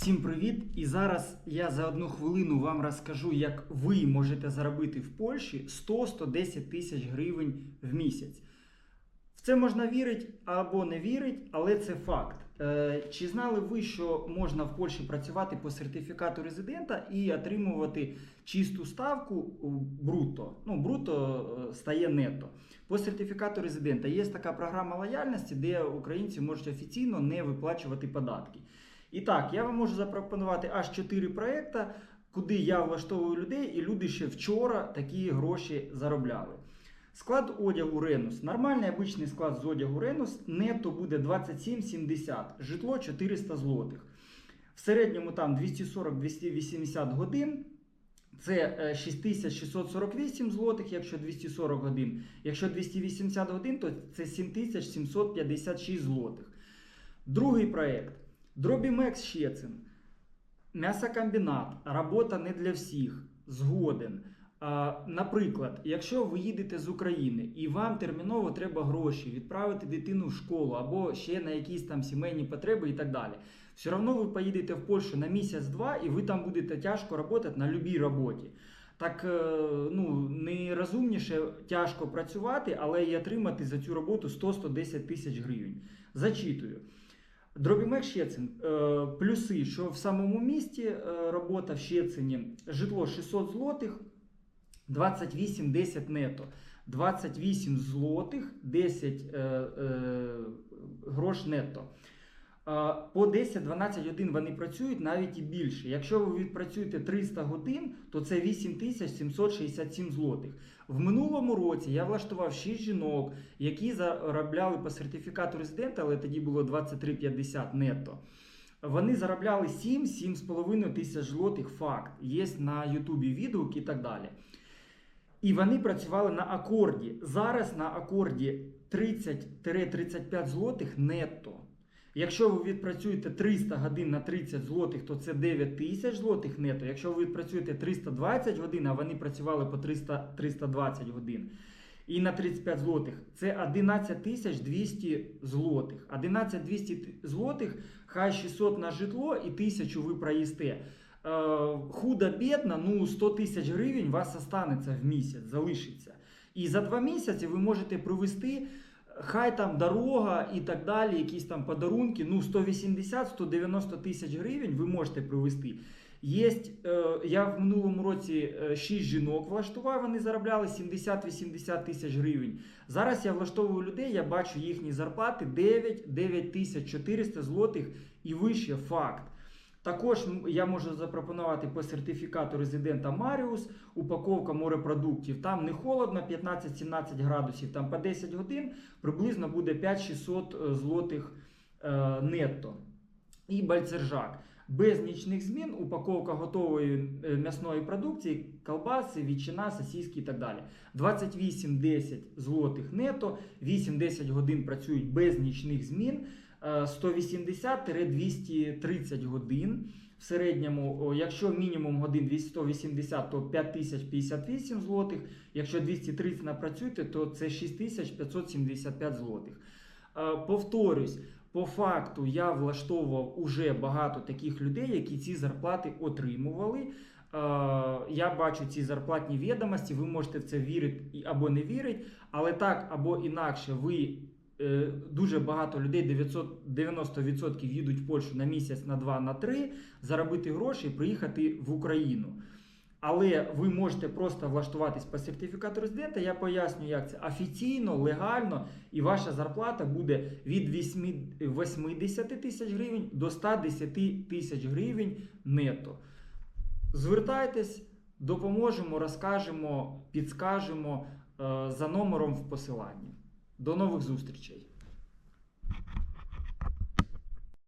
Всім привіт! І зараз я за одну хвилину вам розкажу, як ви можете заробити в Польщі 100-110 тисяч гривень в місяць. В це можна вірити або не вірити, але це факт. Е, Чи знали ви, що можна в Польщі працювати по сертифікату резидента і отримувати чисту ставку у брутто? Ну, брутто е, стає нетто. По сертифікату резидента є така програма лояльності, де українці можуть офіційно не виплачувати податки. І так, я вам можу запропонувати аж 4 проекти, куди я влаштовую людей, і люди ще вчора такі гроші заробляли. Склад одягу Ренус. Нормальний обичний склад з одягу Ренус нетто буде 27,70, житло 400 злотих. В середньому там 240-280 годин. Це е, 6648 злотих, якщо 240 годин. Якщо 280 годин, то це 7756 злотих. Другий проект. Дробімекс Щецин. М'ясокомбінат. Робота не для всіх. Згоден. Наприклад, якщо ви їдете з України і вам терміново треба гроші відправити дитину в школу або ще на якісь там сімейні потреби і так далі, все одно ви поїдете в Польщу на місяць-два, і ви там будете тяжко працювати на будь-якій роботі. Так е, ну, найрозумніше тяжко працювати, але і отримати за цю роботу 100-110 тисяч гривень. Зачитую. Дробімек Щецин. Е, Плюси, що в самому місті е, робота в Щецині, житло 600 злотих, 28-10 нето. 28 злотих, 10 е, е, грош нетто. Е, По 10-12 годин вони працюють навіть і більше. Якщо ви відпрацюєте 300 годин, то це 8767 злотих. В минулому році я влаштував 6 жінок, які заробляли по сертифікату резидента, але тоді було 23,50 нетто. Вони заробляли 7-7,5 тисяч злотих факт. Є на Ютубі відгук і так далі. І вони працювали на акорді. Зараз на акорді 30-35 злотих нетто. Якщо ви відпрацюєте 300 годин на 30 злотих, то це 9 тисяч злотих нетто. Якщо ви відпрацюєте 320 годин, а вони працювали по 300, 320 годин. І на 35 злотих це 11 тисяч 200 злотих. 11 200 злотих, хай 600 на житло і 1000 ви проїсте. Е, Худо-бідно, ну 100 тисяч гривень вас останеться в місяць, залишиться. І за два місяці ви можете провести, хай там дорога і так далі, якісь там подарунки, ну 180-190 тисяч гривень ви можете провести. Є, е, я в минулому році 6 жінок влаштував, вони заробляли 70-80 тисяч гривень. Зараз я влаштовую людей, я бачу їхні зарплати 9-9 тисяч 400 злотих і вище факт. Також я можу запропонувати по сертифікату резидента Маріус, упаковка морепродуктів. Там не холодно, 15-17 градусів, там по 10 годин приблизно буде 5-600 злотих е, нетто. І бальцержак. Без нічних змін упаковка готової е, м'ясної продукції, колбаси, ветчина, сосиски і так далі. 28-10 злотих нето, 8-10 годин працюють без нічних змін. Е, 180-230 годин. В середньому, якщо мінімум годин 180, то 5058 злотих. Якщо 230 напрацюєте, то це 6575 злотих. Е, Повторюсь, по факту я влаштовував уже багато таких людей, які ці зарплати отримували. Е, Я бачу ці зарплатні відомості, ви можете в це вірити або не вірити, але так або інакше ви. Е, Дуже багато людей, 900, 90% їдуть в Польщу на місяць, на два, на три, заробити гроші і приїхати в Україну. Але ви можете просто влаштуватись по сертифікату резидента. Я поясню, як це офіційно, легально, і ваша зарплата буде від 8 80 тисяч гривень до 110 тисяч гривень нетто. Звертайтесь, допоможемо, розкажемо, підскажемо е, за номером в посиланні. До нових зустрічей!